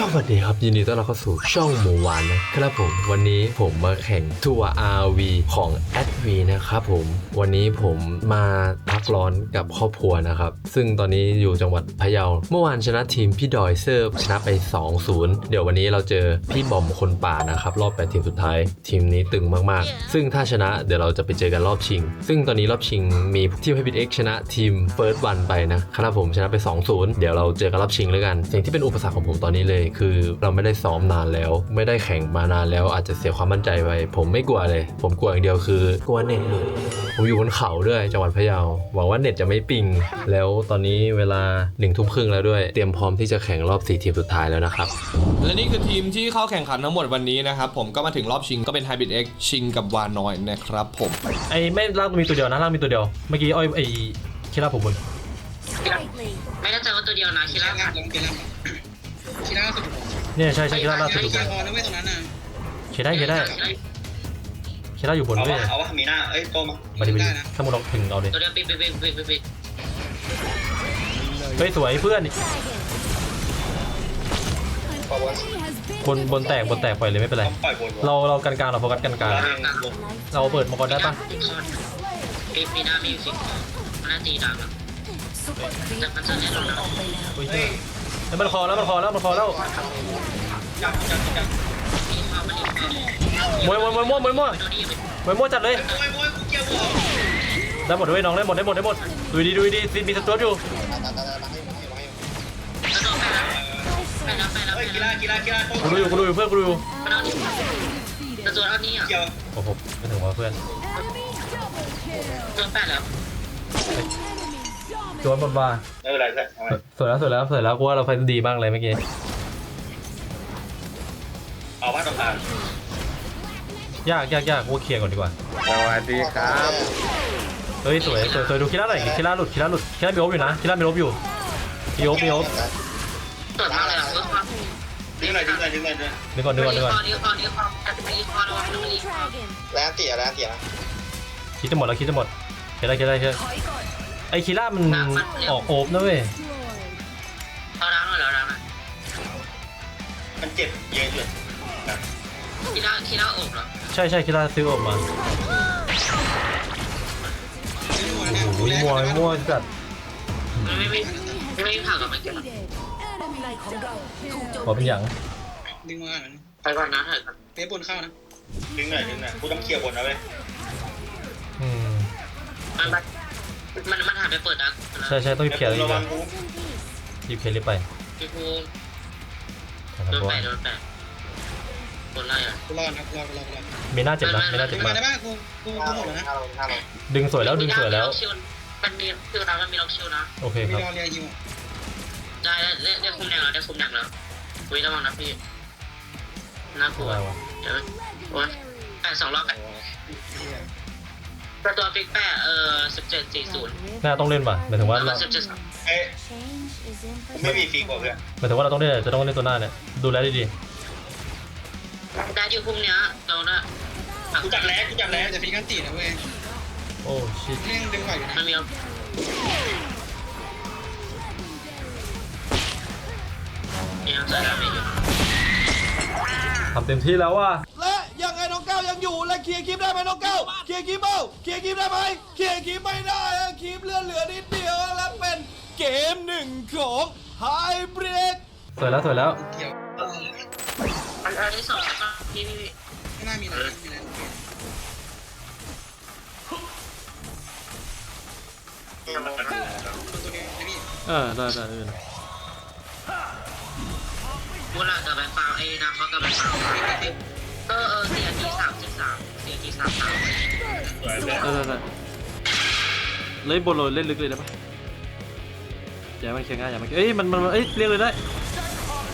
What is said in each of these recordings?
สวัสดีครับ ยินดีต้อนรับเข้าสู่ช่องหมูหวานนะครับผม วันนี้ผมมาแข่งทัวร์ RV ของ a d v นะครับผม วันนี้ผมมาพักร้อนกับครอบครัวนะครับ ซึ่งตอนนี้อยู่จังหวัดพะเยา เมื่อวานชนะทีมพี่ดอยเซอร์ชนะไป 2-0 เดี๋ยววันนี้เราเจอพี่บอมคนป่านะครับ รอบ8ทีมสุดท้าย ทีมนี้ตึงมากๆ ซึ่งถ้าชนะเดี๋ยวเราจะไปเจอกันรอบชิง ซึ่งตอนนี้รอบชิงมีทีม h a b i t X ชนะทีม First One ไปนะครับผมชนะไป 2-0 เดี๋ยวเราเจอกันรอบชิงแล้วกัน สิ่งที่เป็นอุปสรรคของผมตอนนี้เลยคือเราไม่ได้ซ้อมนานแล้ว ไม่ได้แข่งมานานแล้ว อาจจะเสียความมั่นใจไป ผมไม่กลัวเลย ผมกลัวอย่างเดียวคือกลัวเน็ตหลุดผมอยู่บนเขาด้วยจังหวัดพะเยาหวังว่าเน็ตจะไม่ปิง แล้วตอนนี้เวลา1นึ่ทุ่มครึ่งแล้วด้วย เตรียมพร้อมที่จะแข่งรอบ4ทีมสุดท้ายแล้วนะครับและนี่คือทีมที่เข้าแข่งขันทั้งหมดวันนี้นะครับผมก็มาถึงรอบชิงก็เป็น Hybrid X ชิงกับวานอยนะครับผมไอ้ไม่ล่างมีตัวเดียวนะล่างมีตัวเดียวเมื่อกี้อ้อยไอ้คิราผมบน Slightly. ไม่ได้เจอว่าตัวเดียวนะคิคิดรา ว่าลองคิราคิราสุดผมเนี่ยใช่ใช่คิราล่าสุดไม่บใช่นพอแล้วเว้ยตรงนั้นน่ะเคได้เคได้เคได้อยู่บนเอาด้ววะยเอาวะมีหน้าเอ้ยโตมามาดิมาดิถ้ามึงลองถึงเอาดิตัวเดียวปิดปิดปิดปิดปิดปิดเฮ้ยสวยเพื่อนปะวะบนบนแตกบนแตกปล่อยเลยไม่เป็นไร ปล่อยบนวะเราเรากันกลางเราโฟกัสกันกลางแล้วเองเราเปิดมาก่อนได้ปะปีปีหน้ามีสิบมันน่าตีดังนะแต่มันจะเล่นเราแล้วเฮ้ยเฮ้ย เฮ้ยมันคอแล้วมันคอแล้วมันคอแล้วมวามมันมีความวยมวยมวยมั่วมวยมั่วยมวยมั่วจัดเลยโอ้ยโอ้ยกูเกี่ยวหัวได้หมดด้วยน้องได้หมดได้หมดได้หมดดูดีดูดีซีมีสตูดอยู่กูดูอยู่กูดูอยู่เพื่อนกูดูอยู่กระโดดกระโดดเอานี้อะเกี่ยวโอ้โหไม่ถึงว่าเพื่อนโดนแปดแล้ว จวนบนบ้าไม่เป็นไรเพื่อนเอาไว้สวยแล้วสวยแล้วสวยแล้วกูว่าเราไฟดีมากเลยเมื่อกี้เอาว่าตรงกลางยากยากยากกูว่าเคลียร์ก่อนดีกว่า สวัสดีครับเฮ้ยสวยสวยสวยดูคิร่าหน่อยคิร่าหลุดคิร่าหลุดคิร่ามีโอบอยู่นะคิร่ามีโอบอยู่มีโอบมีโอบตรวจมากเลยอะเออความดึงหน่อยดึงหน่อยดึงหน่อยดึงหน่อยนึกก่อนนึกก่อนนึกก่อนนี้คอนี้คอจะเป็นอีคอระวังมันอีคอ Dragon. แล้วเตี๋ยแล้วเตี๋ยนะคิดจะหมดแล้วคิดจะหมดคิดได้คิดได้คิดได้ ไอ้คิร่ามันออกโอบนะเว้ยเอาล้างหน่อยแล้วล้างหน่อยมันเจ็บเยอะจุดคิดว่าคิดว่าอกเหรอใช่ใช่คิร่าซื้อโอบมาไม่รู้นะโอ้โหมัวมัวจัดไม่ไม่ไม่ไม่ผ่ากับมันขอเป็นอย่างดึงมาหน่อยไปก่อนนะเถอะครับเป๊บนเข้านะดึงหน่อยดึงหน่อยกูต้องเคลียร์บนนะเว้ยอืม มันมันมันหันไปเปิดดักใช่ใช่ต้องรีบเคลียร์รีบระเคลีวัยงร์กูรีบเคลียร์รีบไปพี่ภูนะคโดรับนเพราะแปว่าดโดนแปดคนไล่อะ กูรอดนะรอดรอดรอดมีหน้าเจ็บนะมีหน้าเจ็บดึงมามากได้ป่ะกูกูกูหมดแล้วนะหน้าลงหน้าลงดึงสวยแล้วดึงสวยแล้ว มันมีคิวนะมันมีล็อกคิวนะ โอเคมีครับ รอเรียฮิวได้ได้ได้คุมแดงแล้วได้คุมแดงแล้ววิระวังนะพี่น่ากลัวได้วะ เดี๋ยวโอ้ยแปดสองรอบแปด ตัวฟิกแปดเออสิบเจ็ดสี่ศูนย์ หน้าต้องเล่นป่ะหมายถึงว่าแล้วเรามันสิบเจ็ดเอ้ย Change is in กูไม่มีฟีกว่าเพื่อน หมายถึงว่าเราต้องเล่นจะต้องเล่นตัวหน้าเนี่ยดูแลดีได้อยู่คุมเนี้ยเราเนี่ยกูจับแล้วกูจับแล้วจะฟีกันตีนะเว้ยๆโอ้ชิตเร่งดึงไหวอยู่นะมันมียังใส่ดาเมจอยู่ทำเต็มที่แล้วว่ะาวยังอยู่และเคลียร์คลิปได้ไหมน้องก้าวเคลียร์คลิปเปล่าเคลียร์คลิปได้ไหมเคลียร์คลิปไม่ได้อะคลิปเหลือเหลือนิดเดียวและเป็นเกมหนึ่งของไฮเบรกสวยแล้วสวยแล้วเกี่ยวอันอันที่สองก็พี่พี่ไม่น่ามีนะมีนะตัวนี้ไอ้พี่เออได้ได้ได้กูหลังจะไปฟังไอ้นะเขาจะไปฟัง เออเออเสียทีสามสิบสามเสียทีสามสามสวยเพื่อนได้ได้ได้เล่นบนโรยเล่นลึกเลยได้ปะอย่ามันเคียงง่ายอย่ามันเอ้ยมันมันเอ้ยเรียกเลยได้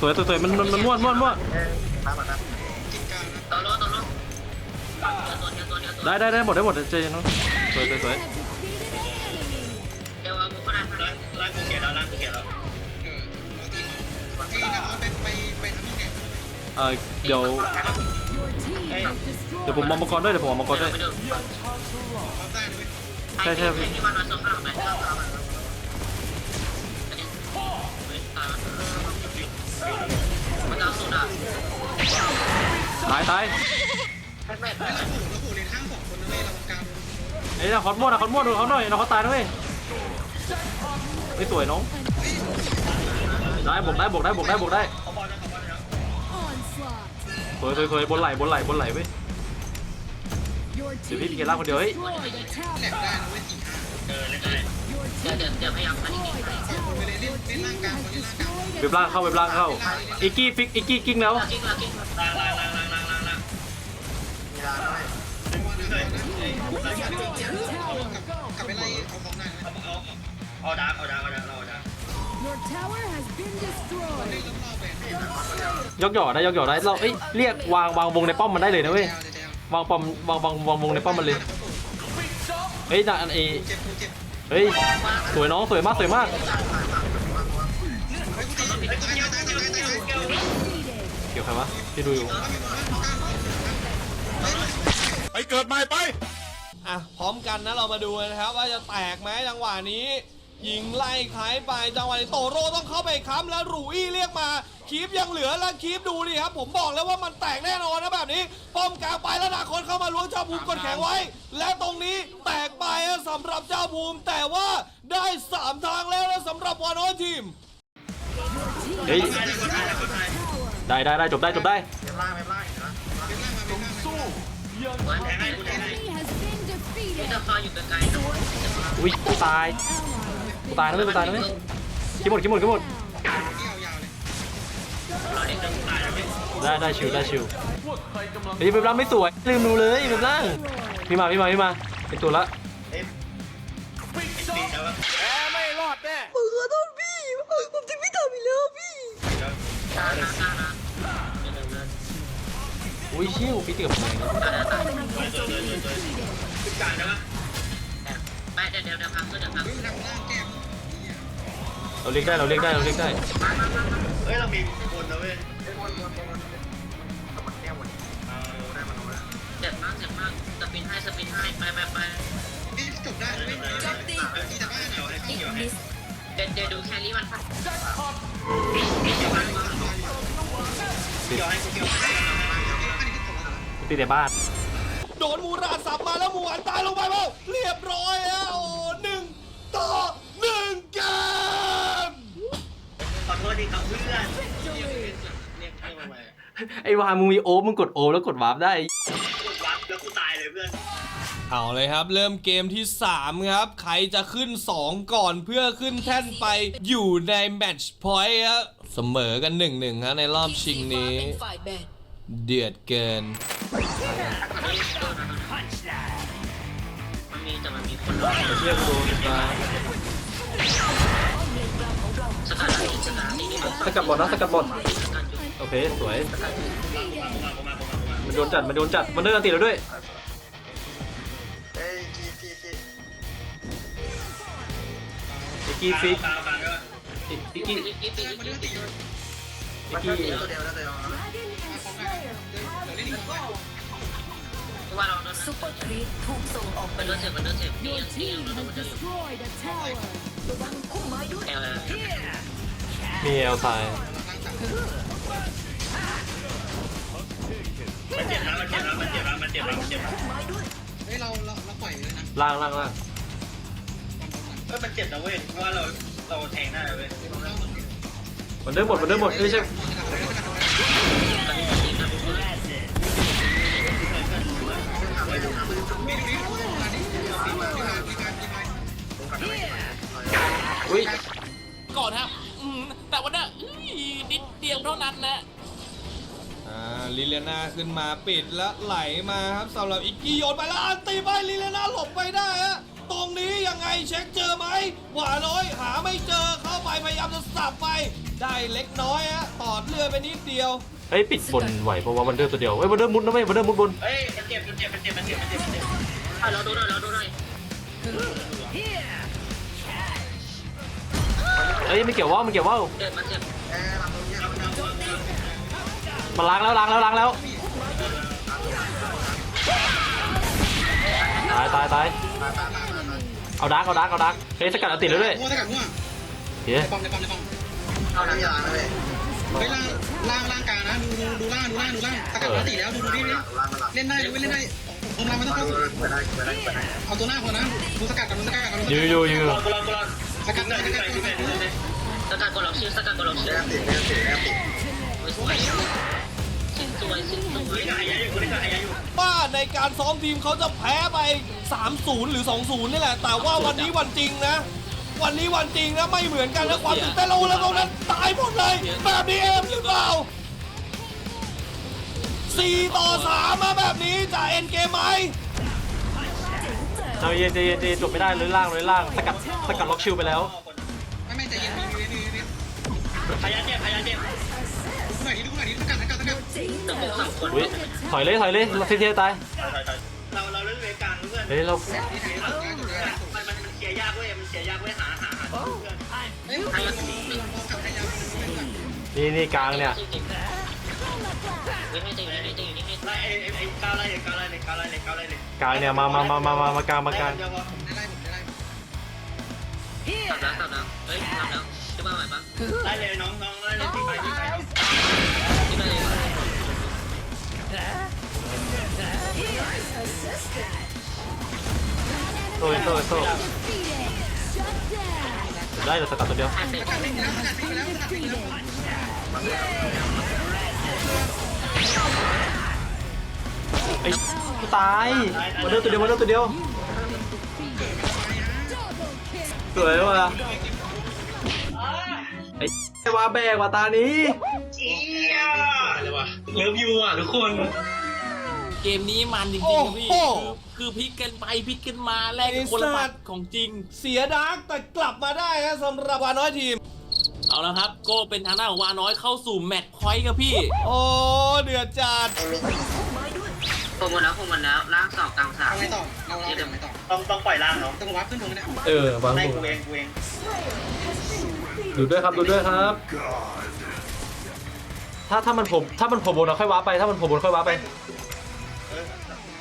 สวยสวยสวยมันมันมันม้วนม้วนม้วนกินกลางนะตัวโลตัวโลตัวเดียวตัวเดียวตัวได้ได้ได้หมดได้หมดใจเย็นเนาะสวยสวยสวยเดี๋ยวเอากูก็ได้ล่างล่างกูเคลียร์แล้วล่างกูเคลียร์แล้วเออรอตีมาไอ้นะไปไปไปทำนี่เนี่ยเออเดี๋ยว เฮ้ยเดี๋ยวผมมองมังกรด้วยเดี๋ยวผมมองมังกรด้วยรอได้เลยใช่ใช่ ที่มันมาโซฟาไปมันอะตายตายไม่ไม่มแล้วโอ้โหเลนข้างสองคนนะเว้ยระวงกางเอ้นะคอสมดนะคอสมดดูเขาหน่อยนะเขาตายนะเว้ยไม่สวยน้องได้บวกได้บวกได้บวกได้บวกได้ สวยสวยสวยบนไหลบนไหลบนไหลเว้ย Your ดี๋ยวพี่ team เกล่าคนเดียวเฮ้ย destroyed a แหล tower. กได้นะเว้ยสี่ห้าเออเล่นได้ Your เดี๋ยว team เดี๋ยวเดี๋ยวพยายามมันอีก destroyed a tower. ไปเลยเล่นเล่นล่างกลางไปเล่นล่างกลาง Destroyed เว็ a บล่างเข้าเว็บล่างเข้าอีกกี้ฟิกอีกกี้กิ้งแล้วลากิ้งลากิ้งล่างล่างล่างล่างล่างล่างล่างมีลาด้วยเลยเอ้ยกลับกลับไปไล่เอาของหน่อยนะเอาเอาเอาดาร์กเอาดาร์กเอาดาร์กเอาดาร์ก Your tower has been destroyed. เล่นรอบๆไปให้ยกหย่อได้ยกหย่อได้เราเอ้ยเรียกวางวางวงในป้อมมันได้เลยนะเว้ยแจวแจววางป้อมวางวางวางวงในป้อมมันเลยเฮ้ยนะอันเอเจ็บกูเจ็บเฮ้ยสวยน้องสวยมากสวยมากเฮ้ยกูตีตายตายตายตายตายตายเกี่ยวใครวะที่ดูอยู่ไปเกิดใหม่ไป อะพร้อมกันนะเรามาดูนะครับ ว่าจะแตกไหมจังหวะนี้ ยิงไล่ขายไปจังหวะนี้โตโร่ต้องเข้าไปค้ำแล้วหรูอี้เรียกมาคีบยังเหลือแล้วคีบดูดิครับ ผมบอกแล้วว่ามันแตกแน่นอนนะแบบนี้ ป้อมกลางไปแล้วนาคนเข้ามาล้วงเจ้าภูมิกดแข็งไว้ และตรงนี้แตกไปอะสำหรับเจ้าภูมิ แต่ว่าได้สามทางแล้วนะสำหรับวานอทีมเฮ้ยได้ได้ได้จบได้จบได้เว็บล่างเว็บล่างเห็นไหมแทงให้กูแทงให้ Enemy has been พี่ defeated. จะคอยอยู่ไกลๆนะอุ้ยกูตาย Ally กูตายนะเว้ยกูตายนะเว้ยคิดหมดคิดหมดคิดหมดที่ยาวๆเลยเราเด็กจะตายแล้วพี่ได้ได้ชิวได้ชิวเฮ้ยเว็บล่างไม่สวยลืมดูเลยเว็บล่างพี่มาพี่มาพี่มาเป็นตัวละเอ้ยตีแล้วว่าแพ้ไม่รอดแน่กล้ากล้ากล้านะเดินเดินอุ้ยชิวพี่เกือบเลยขึ้นกลางได้ปะไปเดี๋ยวเดี๋ยวเดี๋ยวพักเดี๋ยวพักเฮ้ยทำล่างแก้ม เราเรียกได้เราเรียกได้เราเรียกได้เฮ้ยเรามีคนนะเว้ยเอาเจ็บมากเจ็บมากสปินให้สปินให้ไปไปไปนี่จบได้นะเว้ยตีแต่บ้านเกี่ยวอะให้เกี่ยวให้เดี๋ยวเดี๋ยวดูแครี่มันเกี่ยวให้เกี่ยวให้กูเกี่ยวให้ตีแต่บ้านโดนมูราดสับมาแล้วมูอันตายลงไปเปล่าเรียบร้อยแล้วโอ้หนึ่งต่อหนึ่งเกม ขอโท ษทีครับเพื่อนเรียกเรียกมาไว้ไอ้วามึงมีโอมมึงกดโอมแล้วกดวาร์ปได้กดวัดแล้วกูตายเลยเพื่อนเอาเลยครับ เริ่มเกมที่ 3 ครับ ใครจะขึ้น 2 ก่อนเพื่อขึ้นแท่นไปอยู่ในแมตช์พอยต์ครับเสมอกัน1-1ครับในรอบชิงนี้ เดือดเกิน มันมีแต่มันมีคนรอเรียกโดนมา สกัดบอลนะสกัดบอลโอเคสวยมันโดนจัดมันโดนจัดมันเดินติแล้วด้วยเอ้ยกีกีกีไอ้กี้ฟิกกลางกลางด้วยไอ้กี้กีกีกีกีกีไอ้กี้เดี๋ยวเดี๋ยวเดียวเดี๋ยวเล่นอีกรอบว่าเราซุปเปอร์ครีปถูกส่งออกเป็นรถเสียเป็นรถเสียนี่ Your นี่ team เรา has จะ destroyed a tower. แอล มีเอลไซมันเจ็บนะมันเจ็บนะมันเจ็บนะมันเจ็บนะมันเจ็บนะเฮ้ยเราเราเราปล่อยเลยนะล่างล่างล่างเออมันเจ็บนะเว้ยเพราะว่าเราเราแทงได้เว้ยมันเดินหมดมันเดินหมดไม่ใช่อุ้ยก่อนครับ ว่าเนี่ยอื้อนิดเดียวเท่านั้นแหละอ่าลิเลนาขึ้นมาปิดแล้วไหลมาครับสำหรับอิกกี้โยนไปแล้วอันตีไปลิเลนาหลบไปได้ฮะตรงนี้ยังไงเช็คเจอไหมหวาน้อยหาไม่เจอเข้าไปพยายามจะสับไป ได้เล็กน้อยฮะตอดเลือดไปนิดเดียวเฮ้ยปิดบนไหวเพราะว่าวันเดอร์ตัวเดียวเฮ้ยวันเดอร์มุดนะเว้ยวันเดอร์มุดบนเฮ้ยมันเจ็บมันเจ็บมันเจ็บมันเจ็บมันเจ็บมันเจ็บเราดูหน่อยเราดูหน่อย เฮ้ยไม่เกี่ยวว่าวไม่เกี่ยวว่าวเจ็บมันเจ็บมันล้างแล้วล้างแล้วล้างแล้วตายตายตายเอาดักเอาดักเอาดักเฮ้ยสกัดอันติแล้วด้วยมั่วสกัดมั่วเฮ้ยในปอมในปอมในปอมเอาน้ำยาเลยเฮ้ยล่างล่างล่างกลางนะนะดูดูดูล่างดูล่างดูล่างสกัดมาตีแล้วดูดูนี่เล่นได้เล่นได้ผมเราไม่ต้องเข้าเอาตัวหน้าพอนะดูสกัดกับดูสกัดกับยูยูยูกรอกรอก สกัดหน่อยสกัดหน่อยสกัดกดล็อกชื่อสกัดกดล็อกชื่อสวยสิ้นสวยสิ้นสวยป้าในการซ้อมทีมเขาจะแพ้ไป 3-0 หรือ 2-0 นี่แหละ แต่ว่าวันนี้วันจริงนะ วันนี้วันจริงนะ ไม่เหมือนกันนะความตื่นเต้นเราแล้วตรงนั้นตายหมดเลย แบบนี้เอ็มหรือเปล่า4ต่อ3มาแบบนี้จะเอ็นเกมไหม เอาเย็นใจเย็นใจเย็นจบไม่ได้เลยล่างเลยล่างสกัดสกัดล็อกชิวไปแล้วไม่ไม่ใจเย็นมีมีมีมีพยาเจ็บพยาเจ็บดูหน่อยดิดูหน่อยดิสกัดสกัดสกัดแต่ผมสองคนอุ๊ยถอยเลยถอยเลยเราเทียตายเราเราเล่นเวกลางเพื่อนเฮ้ยเรามันมันมันเคลียร์ยากเว้ยมันเคลียร์ยากเว้ยหาหาหาเพื่อนเฮ้ยใครยังมีมีกับใครยังนี่นี่กลางเนี่ย ไล่ไอ้ก้าวไล่เลยก้าวไล่เลยก้าวไล่เลยก้าวไล่เลยกลางเนี่ยมามามามามามากลางมากลางได้ไล่ผมได้ไล่ตัดแล้วตัดแล้วเฮ้ยทำแล้วจะมาใหม่ปะไล่เลยน้องน้องไล่เลยที่ไปที่ไปที่ไปเลยโซ่โซ่โซ่ได้แต่สกัดตัวเดียวสกัดไปแล้วสกัดไปแล้วสกัดไปแล้ว ไอ้ตายมาเลือกตัวเดียวมาเลือกตัวเดียวสวยว่ะไอ้วาแบกว่ะตานี้เลิฟยูอะทุกคนเกมนี้มันจริงโอ้ๆครับพี่โหคือคือพลิกกันไปพลิกกันมาแลกกันคนละไอ้สัปัตดว์ของจริง เสียดาร์กแต่กลับมาได้ฮะสำหรับวาน้อยทีม เอาละครับ ก็เป็นทางด้านของวาน้อยเข้าสู่แมตช์พอยต์ครับพี่ โอ้ เดือดจัด ผมหมดแล้วผมหมดแล้วล่างสองกลางสามเอาไงต่อเราเราเดี๋ยวไงต่อต้องต้องปล่อยล่างเนาะต้องวัดขึ้นตรงนี้เออวางให้ถูกกูเองกูเองดูด้วยครับดูด้วยครับ ถ้าถ้ามันผมถ้ามันโผล่บนเราค่อยว้าไปถ้ามันโผล่บนค่อยว้าไป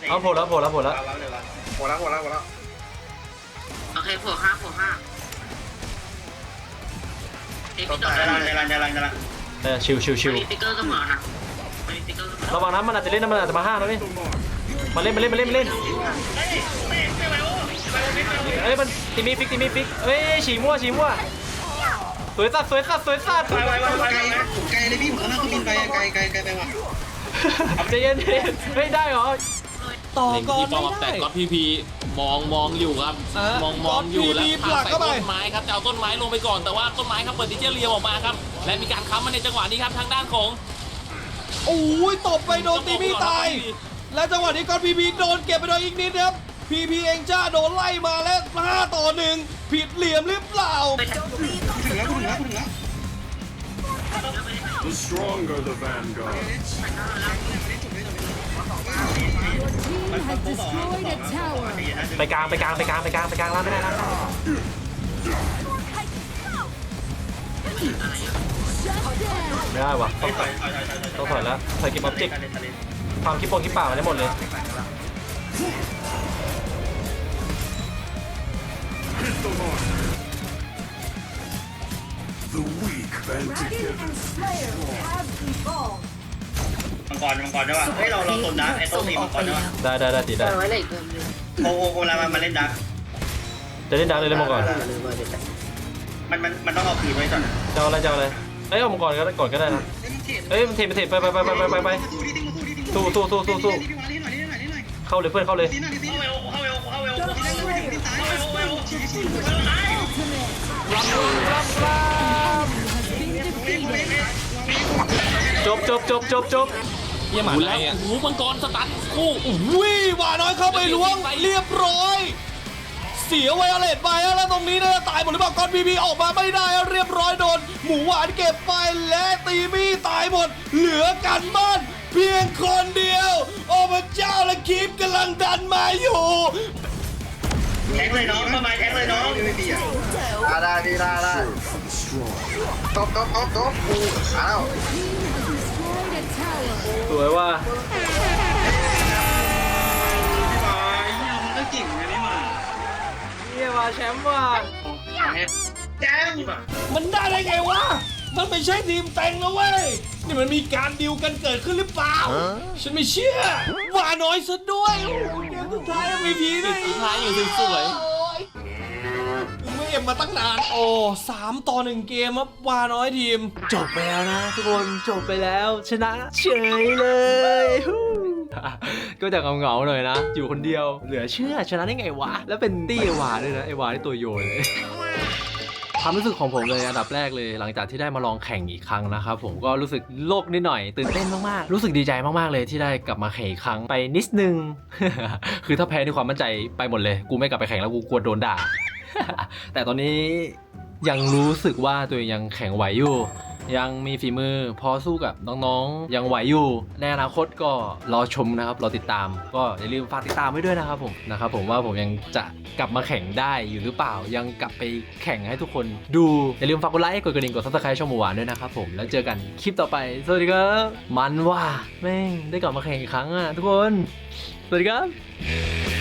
เอาโผล่แล้วโผล่แล้วโผล่แล้วหัวแล้วหัวแล้วหัวแล้วโอเคผัวห้าผัวห้าเอ็กซ์ต้ต่อองตายได้แล้วได้ในรันในรันในรันเออชิวชิวชิวมีสติ๊กเกอร์เสมอนะมีสติ๊กเกอ ร์เสมอระวังนะมันอาจจะเล่นนะมันอาจจะมาห้าแล้วนี่มาเล่นมาเล่นมาเล่นมาเล่นเอ้ยมันตีมีฟิกตีมีฟิกเอ้ยฉีมั่วฉีมั่วสวยสัตว์สวยสัตว์สวยสัตว์ไกลไกลเลยพี่ผมนั่งเครื่องบินไปไกลไกลไกลไปว่ะใจเย็นเย็นเฮ้ยได้เหรอต่อก่อนเป้าไม่แต่ก็พีพีมองมองอยู่ครับ มองมองอยู่แล้วพาผลักใส่เข้าไปต้นไม้ครับจะเอาต้นไม้ลงไปก่อนแต่ว่าต้นไม้ครับเปิดดิเจเรียวออกมาครับและมีการค้ำมาในจังหวะนี้ครับทางด้านของ โอ้ยตบไปโดนตีมีตาย และจังหวะนี้ก่อนพีพีโดนเก็บไปโดนอีกนิดครับพีพีเองจ้าโดนไล่มาแล้ว5ต่อหนึ่งผิดเหลี่ยมหรือเปล่า ถึงแล้วถึงแล้วถึงแล้ว Your team has destroyed a tower. ไปกลางไปกลางไปกลางไปกลางไปกลางล่างไม่ได้ล่าง Shut down. ไม่ได้ว่ะต้องถอยต้องถอยแล้วถอยเก็บออบเจกต์ความคิดโปงคิดป่ามาได้หมดเลยมังกรมังกรได้ป่ะเฮ้ยเราเราสนดักไอ้โต๊ะสี่มังกรได้ป่ะได้ได้ได้ตีได้โอ้โหเวลามันมาเล่นดักจะเล่นดังเลยเล่นมังกร มันมันมันต้องเอาคืนไว้ก่อนจะเอาอะไรจะเอาอะไรเอ้ยเอามังกรก็ได้ก่อนก็ได้นะเอ้ยมันเทมันเทไปไปไปไปไปไปไปสู้สู้สู้สู้สู้พี่วานนี่หน่อยนี่หน่อยนี่หน่อยเข้าเลยเพื่อนเข้าเลยนี่หน่อยนี่หเข้าน่อยเวลเข้าเวลเข้าเวลนี่หน่อยนี่ตายเข้าเวลชี้ชี้จบจบจบจบจบเยี่ยมหมาหูไหนแล้วอะหูมังกรสตันคู่วิวาน้อยเข้าไปล้วงเรียบร้อย เสียไวโอเลตไปแล้วตรงนี้นะตายหมดหรือเปล่าก่อนพีพีออกมาไม่ได้เรียบร้อยโดน หมูหวานเก็บไปและตีมี่ตายหมด เหลือกันบ้านเพียงคนเดียว โอ้พระเจ้าและคีปกำลังดันมาอยู่แทงเลยน้องมาไม้แทงเลยน้องไม่ดีอะได้ได้พี่ได้ได้ตบตบตบตบกูอ้าว Destroyed a tower. สวยว่ะ แชมป์ว่ะแจ้งมันได้ได้ไงวะมมันไม่ใช่ทีมแต่งนะเว้ย นี่มันมีการดิวกันเกิดขึ้นหรือเปล่า ฉันไม่เชื่อ ว่าน้อยซะด้วยโอ้โหเกมสุดท้าย MVP ด้วยสุดท้ายอยู่สวยถึงไม่เอ็มมาตั้งนาน โอ้สามต่อหนึ่งเกมครับวาน้อยทีม จบไปแล้วนะทุกคน จบไปแล้ว ชนะเฉยเลยฮู้ ก็จะเหงาๆหน่อยนะ อยู่คนเดียว เหลือเชื่อชนะได้ไงวะ แล้วเป็นตี้ไอวาด้วยนะไอวาที่ตัวโยนเลยความรู้สึกของผมเลยอันดับแรกเลย หลังจากที่ได้มาลองแข่งอีกครั้งนะครับผมก็รู้สึกโลกนิดหน่อย ตื่นเต้นมากๆ รู้สึกดีใจมากๆเลยที่ได้กลับมาแข่งอีกครั้งไปนิดนึง คือถ้าแพ้ในความมั่นใจไปหมดเลย กูไม่กลับไปแข่งแล้วกูกลัวโดนด่า แต่ตอนนี้ยังรู้สึกว่าตัวเองยังแข็งไหวอยู่ ยังมีฝีมือพอสู้กับน้องๆ ยังไหวอยู่ ในอนาคตก็รอชมนะครับ รอติดตาม ก็อย่าลืมฝากติดตามไว้ด้วยนะครับผมนะครับผมว่าผมยังจะกลับมาแข่งได้อยู่หรือเปล่า ยังกลับไปแข่งให้ทุกคนดู อย่าลืมฝากกดไลค์ กดกระดิ่ง กดซับสไครต์ช่องหมูหวานด้วยนะครับผม แล้วเจอกันคลิปต่อไป สวัสดีครับ มันว่ะแม่งได้กลับมาแข่งอีกครั้งอะทุกคน สวัสดีครับ